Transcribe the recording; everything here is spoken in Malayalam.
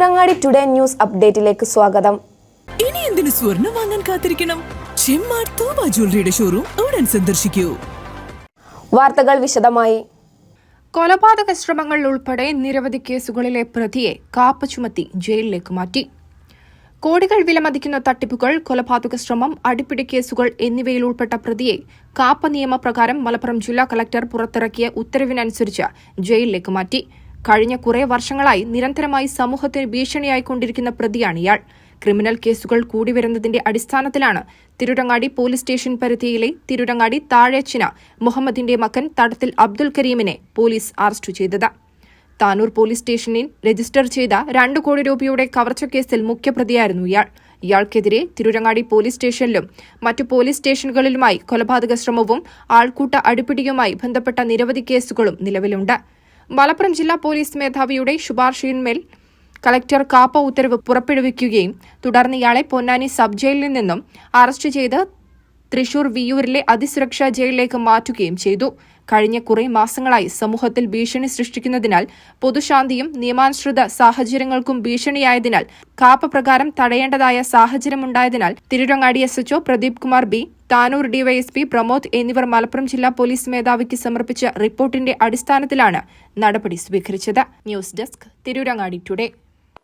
തിരൂരങ്ങാടി ടുഡേ ന്യൂസ് അപ്ഡേറ്റിലേക്ക് സ്വാഗതം. ഇനി എന്തിനു സ്വർണം വാങ്ങാൻ കാത്തിരിക്കണം? ചെമ്മാർ തൂബ ജ്വല്ലറിയുടെ ഷോറൂം ഉടൻ സന്ദർശിക്കൂ. വാർത്തകൾ വിശദമായി. കൊലപാതക ശ്രമങ്ങൾ ഉൾപ്പെടെ നിരവധി കേസുകളിലെ പ്രതിയെ കാപ്പ ചുമത്തി ജയിലിലേക്ക് മാറ്റി. കോടികൾ വിലമതിക്കുന്ന തട്ടിപ്പുകൾ കൊലപാതക ശ്രമം അടിപ്പിടി കേസുകൾ എന്നിവയിൽ ഉൾപ്പെട്ട പ്രതിയെ കാപ്പ നിയമപ്രകാരം മലപ്പുറം ജില്ലാ കളക്ടർ പുറത്തിറക്കിയ ഉത്തരവിനനുസരിച്ച് ജയിലിലേക്ക് മാറ്റി. കഴിഞ്ഞ കുറേ വർഷങ്ങളായി നിരന്തരമായി സമൂഹത്തിന് ഭീഷണിയായിക്കൊണ്ടിരിക്കുന്ന പ്രതിയാണ് ഇയാൾ. ക്രിമിനൽ കേസുകൾ കൂടി വരുന്നതിന്റെ അടിസ്ഥാനത്തിലാണ് തിരുരങ്ങാടി പോലീസ് സ്റ്റേഷൻ പരിധിയിലെ തിരുരങ്ങാടി താഴേച്ചിന മുഹമ്മദിന്റെ മകൻ തടത്തിൽ അബ്ദുൽ കരീമിനെ പോലീസ് അറസ്റ്റ് ചെയ്തത്. താനൂർ പോലീസ് സ്റ്റേഷനിൽ രജിസ്റ്റർ ചെയ്ത രണ്ട് കോടി രൂപയുടെ കവർച്ച കേസിൽ മുഖ്യപ്രതിയായിരുന്നു ഇയാൾ. ഇയാൾക്കെതിരെ തിരുരങ്ങാടി പോലീസ് സ്റ്റേഷനിലും മറ്റു പോലീസ് സ്റ്റേഷനുകളിലുമായി കൊലപാതക ശ്രമവും ആൾക്കൂട്ട അടിപിടിയുമായി ബന്ധപ്പെട്ട നിരവധി കേസുകളും നിലവിലുണ്ട്. മലപ്പുറം ജില്ലാ പോലീസ് മേധാവിയുടെ ശുപാർശയിന്മേൽ കളക്ടർ കാപ്പ ഉത്തരവ് പുറപ്പെടുവിക്കുകയും തുടർന്ന് ഇയാളെ പൊന്നാനി സബ് ജയിലിൽ നിന്നും അറസ്റ്റ് ചെയ്ത് തൃശൂർ വിയൂരിലെ അതിസുരക്ഷാ ജയിലിലേക്ക് മാറ്റുകയും ചെയ്തു. കഴിഞ്ഞ കുറേ മാസങ്ങളായി സമൂഹത്തിൽ ഭീഷണി സൃഷ്ടിക്കുന്നതിനാൽ പൊതുശാന്തിയും നിയമാനുസൃത സാഹചര്യങ്ങൾക്കും ഭീഷണിയായതിനാൽ കാപ്പ പ്രകാരം തടയേണ്ടതായ സാഹചര്യമുണ്ടായതിനാൽ Tirurangadi S HO Pradeep Kumar B Tanur DYSP Pramod എന്നിവർ മലപ്പുറം ജില്ലാ പോലീസ് മേധാവിക്ക് സമർപ്പിച്ച റിപ്പോർട്ടിന്റെ അടിസ്ഥാനത്തിലാണ് നടപടി സ്വീകരിച്ചത്. News desk Tirurangadi today.